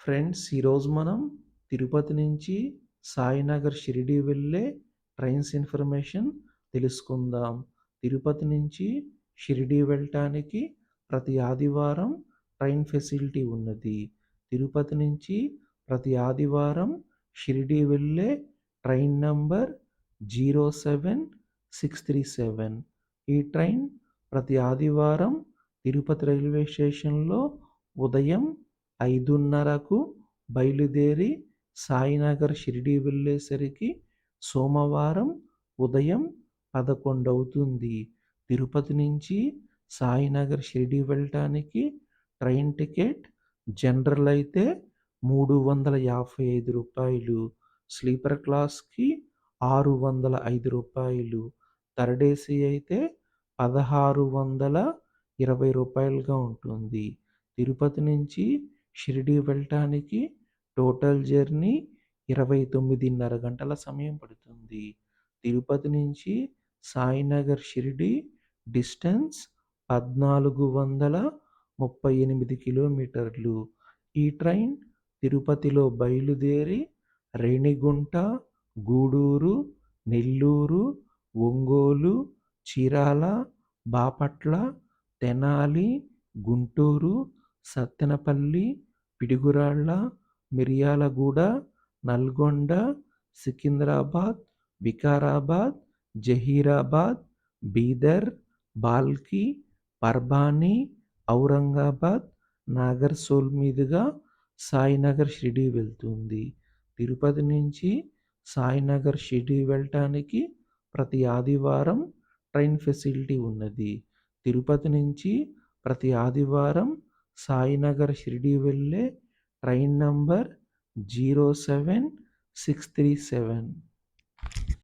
Friends ఈరోజు మనం తిరుపతి నుంచి సాయినగర్ షిరిడి వెళ్ళే ట్రైన్స్ ఇన్ఫర్మేషన్ తెలుసుకుందాం. తిరుపతి నుంచి షిరిడి వెళ్ళటానికి ప్రతి ఆదివారం ట్రైన్ ఫెసిలిటీ ఉన్నది. తిరుపతి నుంచి ప్రతి ఆదివారం షిరిడి వెళ్ళే train number zero seven six three seven. ఈ ట్రైన్ ప్రతి ఆదివారం తిరుపతి రైల్వే స్టేషన్లో ఉదయం ఐదున్నరకు బయలుదేరి సాయినగర్ షిరిడి వెళ్ళేసరికి సోమవారం ఉదయం పదకొండు అవుతుంది తిరుపతి నుంచి సాయినగర్ షిరిడి వెళ్ళటానికి ట్రైన్ టికెట్ జనరల్ అయితే మూడు వందల యాభై ఐదు రూపాయలు. స్లీపర్ క్లాస్కి ఆరు వందల ఐదు రూపాయలు. థర్డ్ ఏసీ అయితే పదహారు వందల ఇరవై రూపాయలుగా ఉంటుంది. తిరుపతి నుంచి షిరిడి వెళ్ళటానికి టోటల్ జర్నీ ఇరవై తొమ్మిదిన్నర గంటల సమయం పడుతుంది. తిరుపతి నుంచి సాయినగర్ షిరిడి డిస్టెన్స్ పద్నాలుగు వందల ముప్పై ఎనిమిది కిలోమీటర్లు. ఈ ట్రైన్ తిరుపతిలో బయలుదేరి రేణిగుంట గూడూరు నెల్లూరు ఒంగోలు చీరాల బాపట్ల తెనాలి గుంటూరు సత్తెనపల్లి పిడుగురాళ్ళ మిర్యాలగూడ నల్గొండ సికింద్రాబాద్ వికారాబాద్ జహీరాబాద్ బీదర్ బాల్కి పర్భాని ఔరంగాబాద్ నాగర్సోల్ మీదుగా సాయినగర్ షిరిడి వెళ్తుంది. తిరుపతి నుంచి సాయినగర్ షిరిడి వెళ్ళటానికి ప్రతి ఆదివారం ట్రైన్ ఫెసిలిటీ ఉన్నది. తిరుపతి నుంచి ప్రతి ఆదివారం సాయినగర్ షిరిడి వెళ్ళే train number zero seven six three seven.